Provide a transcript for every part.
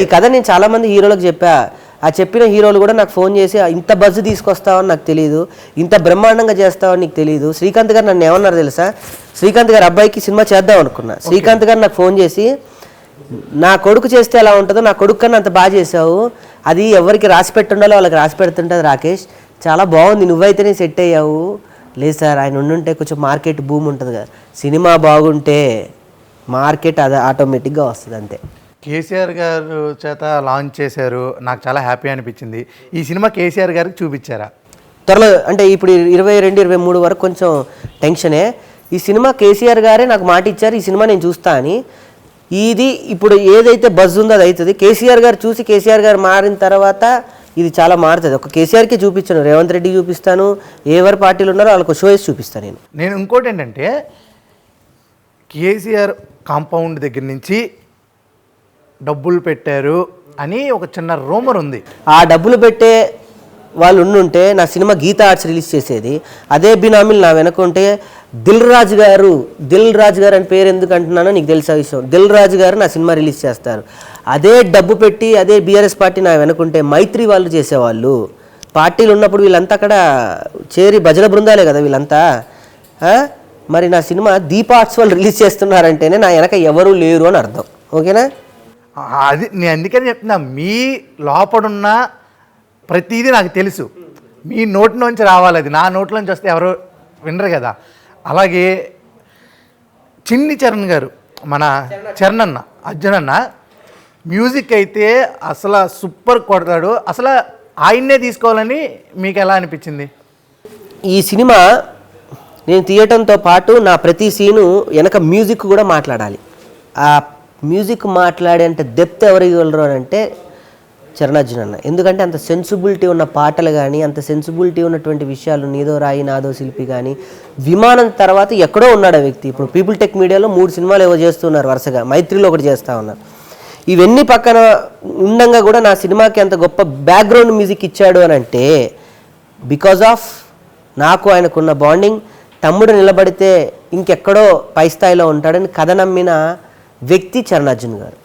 ఈ కథ నేను చాలా మంది హీరోలకు చెప్పా. ఆ చెప్పిన హీరోలు కూడా నాకు ఫోన్ చేసి ఇంత బజ్ తీసుకొస్తావని నాకు తెలియదు ఇంత బ్రహ్మాండంగా చేస్తావని నీకు తెలియదు శ్రీకాంత్ గారు నన్ను ఏమన్నారు తెలుసా? శ్రీకాంత్ గారు అబ్బాయికి సినిమా చేద్దాం అనుకున్నా. శ్రీకాంత్ గారు నాకు ఫోన్ చేసి నా కొడుకు చేస్తే ఎలా ఉంటుందో నా కొడుకు కన్నా అంత బాగా చేసావు. అది ఎవరికి రాసి పెట్టుండాలో వాళ్ళకి రాసి పెడుతుంటుంది రాకేష్. చాలా బాగుంది. నువ్వైతేనే సెట్ అయ్యావు. లేదు సార్ ఆయన ఉండుంటే కొంచెం మార్కెట్ భూమి ఉంటుంది కదా. సినిమా బాగుంటే మార్కెట్ అది ఆటోమేటిక్గా వస్తుంది అంతే. కేసీఆర్ గారు చేత లాంచ్ చేశారు. నాకు చాలా హ్యాపీ అనిపించింది. ఈ సినిమా కేసీఆర్ గారికి చూపించారా? త్వరలో అంటే ఇప్పుడు ఇరవై రెండు ఇరవై మూడు వరకు కొంచెం టెన్షనే. ఈ సినిమా కేసీఆర్ గారే నాకు మాట ఇచ్చారు. ఈ సినిమా నేను చూస్తా అని. ఇది ఇప్పుడు ఏదైతే బజ్ ఉందో అది అవుతుంది. కేసీఆర్ గారు చూసి కేసీఆర్ గారు మారిన తర్వాత ఇది చాలా మారుతుంది. ఒక కేసీఆర్కి చూపించాను. రేవంత్ రెడ్డికి చూపిస్తాను. ఎవరి పార్టీలు ఉన్నారో వాళ్ళకి షో వేసి చూపిస్తాను నేను. నేను ఇంకోటి ఏంటంటే కేసీఆర్ కాంపౌండ్ దగ్గర నుంచి డబ్బులు పెట్టారు అని ఒక చిన్న రూమర్ ఉంది. ఆ డబ్బులు పెట్టే వాళ్ళు ఉండుంటే నా సినిమా గీతా ఆర్ట్స్ రిలీజ్ చేసేది. అదే బినామీలు నా వెనకుంటే దిల్ రాజు గారు దిల్ రాజు గారు అని పేరు ఎందుకు అంటున్నానో నీకు తెలిసే విషయం. దిల్ రాజు గారు నా సినిమా రిలీజ్ చేస్తారు. అదే డబ్బు పెట్టి అదే బీఆర్ఎస్ పార్టీ నా వెనకుంటే మైత్రి వాళ్ళు చేసేవాళ్ళు. పార్టీలు ఉన్నప్పుడు వీళ్ళంతా అక్కడ చేరి భజన బృందాలే కదా వీళ్ళంతా. మరి నా సినిమా దీప ఆర్ట్స్ వాళ్ళు రిలీజ్ చేస్తున్నారంటేనే నా వెనక ఎవరు లేరు అని అర్థం. ఓకేనా? అది నేను అందుకని చెప్తున్నా మీ లోపడున్న ప్రతిదీ నాకు తెలుసు. మీ నోటి నుంచి రావాలి అది. నా నోట్లోంచి వస్తే ఎవరు వినరు కదా. అలాగే చిన్ని చరణ్ గారు మన చరణ్ అన్న అర్జున్ అన్న మ్యూజిక్ అయితే అసలు సూపర్ కొడతాడు. అసలు ఆయన్నే తీసుకోవాలని మీకు ఎలా అనిపించింది? ఈ సినిమా నేను తీయటంతో పాటు నా ప్రతి సీను వెనక మ్యూజిక్ కూడా మాట్లాడాలి. ఆ మ్యూజిక్ మాట్లాడేంత డెప్త్ ఎవరు ఇవ్వగలరు అని అంటే చరణార్జున్ అన్న. ఎందుకంటే అంత సెన్సిబిలిటీ ఉన్న పాటలు కానీ అంత సెన్సిబిలిటీ ఉన్నటువంటి విషయాలు నీదో రాయి నాదో శిల్పి కానీ విమానం తర్వాత ఎక్కడో ఉన్నాడు ఆ వ్యక్తి. ఇప్పుడు పీపుల్ టెక్ మీడియాలో మూడు సినిమాలు ఏవో చేస్తున్నారు వరుసగా. మైత్రిలో ఒకటి చేస్తూ ఉన్నారు. ఇవన్నీ పక్కన ఉండంగా కూడా నా సినిమాకి అంత గొప్ప బ్యాక్గ్రౌండ్ మ్యూజిక్ ఇచ్చాడు అని అంటే బికాజ్ ఆఫ్ నాకు ఆయనకున్న బాండింగ్ తమ్ముడు నిలబడితే ఇంకెక్కడో పై స్థాయిలో ఉంటాడని కథ నమ్మిన వ్యక్తి చరణార్జున్ గారు.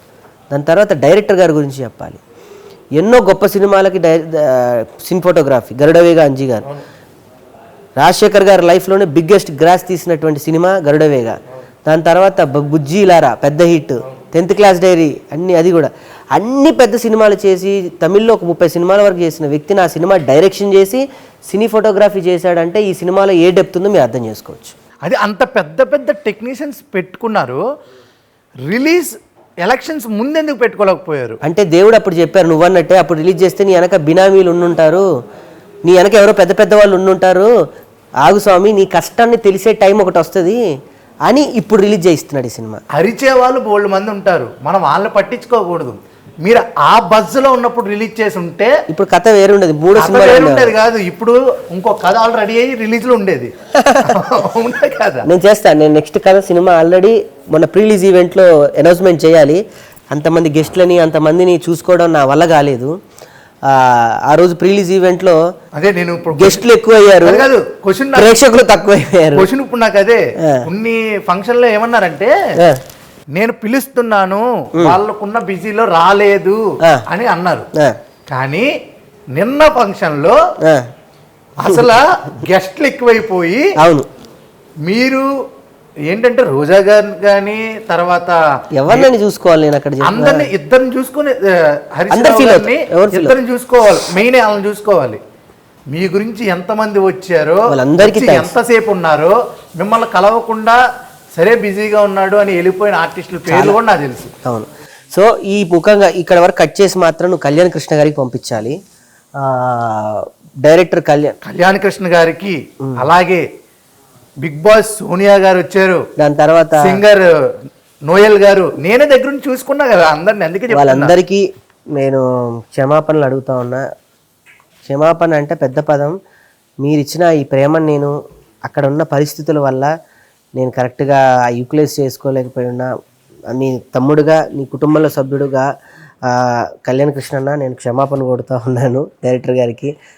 దాని తర్వాత డైరెక్టర్ గారి గురించి చెప్పాలి. ఎన్నో గొప్ప సినిమాలకి డై సిన్ ఫోటోగ్రఫీ గరుడవేగా అంజీ గారు. రాజశేఖర్ గారి లైఫ్లోనే బిగ్గెస్ట్ గ్రాస్ తీసినటువంటి సినిమా గరుడవేగా. దాని తర్వాత బుజ్జి లారా పెద్ద హిట్. టెన్త్ క్లాస్ డైరీ అన్ని అది కూడా. అన్ని పెద్ద సినిమాలు చేసి తమిళ్ళో ఒక ముప్పై సినిమాల వరకు చేసిన వ్యక్తి నా సినిమా డైరెక్షన్ చేసి సినీ ఫోటోగ్రఫీ చేశాడంటే ఈ సినిమాలో ఏ డెప్త్ ఉందో మీరు అర్థం చేసుకోవచ్చు. అది అంత పెద్ద పెద్ద టెక్నీషియన్స్ పెట్టుకున్నారు. రిలీజ్ ఎలక్షన్స్ ముందెందుకు పెట్టుకోలేకపోయారు? అంటే దేవుడు అప్పుడు చెప్పారు నువ్వన్నట్టే అప్పుడు రిలీజ్ చేస్తే నీ వెనక బినామీలు ఉండుంటారు నీ వెనక ఎవరో పెద్ద పెద్ద వాళ్ళు ఉండుంటారు ఆగు స్వామి నీ కష్టాన్ని తెలిసే టైం ఒకటి వస్తుంది అని ఇప్పుడు రిలీజ్ చేయిస్తున్నాడు ఈ సినిమా. అరిచే వాళ్ళు బోల్డ్ మంది ఉంటారు. మనం వాళ్ళని పట్టించుకోకూడదు. మీరు ఆ బజ్లో ఉన్నప్పుడు రిలీజ్ చేసి ఉంటే ఇప్పుడు కథ వేరే ఉండదు మూడు కథ సినిమాలు వేరు ఉండేవి. ఉండేది. కాదు. ఇప్పుడు ఇంకో కథ ఆల్రెడీ రెడీ అయ్యి రిలీజ్లో ఉండేది. ఉండేది కదా. నేను చేస్తాను నేను నెక్స్ట్ కథ సినిమా ఆల్రెడీ మొన్న ప్రీలీజ్ ఈవెంట్లో అనౌన్స్మెంట్ చేయాలి. అంతమంది గెస్ట్లని అంతమందిని చూసుకోవడం నా వల్ల కాలేదు. ఆ, రోజు ప్రీలీజ్ ఈవెంట్లో అదే నేను ఇప్పుడు గెస్ట్లు ఎక్కువ అయ్యారు కాదు క్వశ్చన్ ప్రేక్షకులు తక్కువ అయ్యారు క్వశ్చన్ ఇప్పుడు నాకు అదే. కొన్ని ఫంక్షన్లో ఏమన్నారంటే. నేను పిలుస్తున్నాను వాళ్ళకున్న బిజీలో రాలేదు. అని అన్నారు. కానీ నిన్న ఫంక్షన్లో ఆ, అసలు గెస్ట్లు ఎక్కువైపోయి అవును. మీరు ఏంటంటే రోజా గారు కానీ తర్వాత ఎవరినని చూసుకోవాలి నేను అక్కడ అందరిని ఇద్దరిని చూసుకుని feel ఇద్దరిని చూసుకోవాలి. మెయిన్ వాళ్ళని చూసుకోవాలి. మీ గురించి ఎంతమంది వచ్చారో. ఎంతసేపు ఉన్నారో మిమ్మల్ని కలవకుండా సరే బిజీగా ఉన్నాడు అని వెళ్ళిపోయిన ఆర్టిస్టుల పేర్లు కూడా నాకు తెలుసు. అవును. సో ఈ ముఖంగా ఇక్కడ వరకు కట్ చేసి మాత్రం నువ్వు కళ్యాణ్ కృష్ణ గారికి పంపించాలి. డైరెక్టర్ కళ్యాణ్ కళ్యాణ్ కృష్ణ గారికి అలాగే బిగ్ బాస్ సోనియా గారు వచ్చారు. దాని తర్వాత సింగర్ నోయల్ గారు. నేనే దగ్గర నుంచి చూసుకున్నా కదా అందరిని అందుకే వాళ్ళందరికీ నేను క్షమాపణలు అడుగుతా ఉన్నా. క్షమాపణ అంటే పెద్ద పదం. మీరు ఇచ్చిన ఈ ప్రేమను నేను అక్కడ ఉన్న పరిస్థితుల వల్ల నేను కరెక్ట్గా యూటిలైజ్ చేసుకోలేకపోయి ఉన్నా నీ తమ్ముడుగా నీ కుటుంబంలో సభ్యుడుగా కళ్యాణ్ కృష్ణన్న నేను క్షమాపణ కొడుతూ ఉన్నాను డైరెక్టర్ గారికి.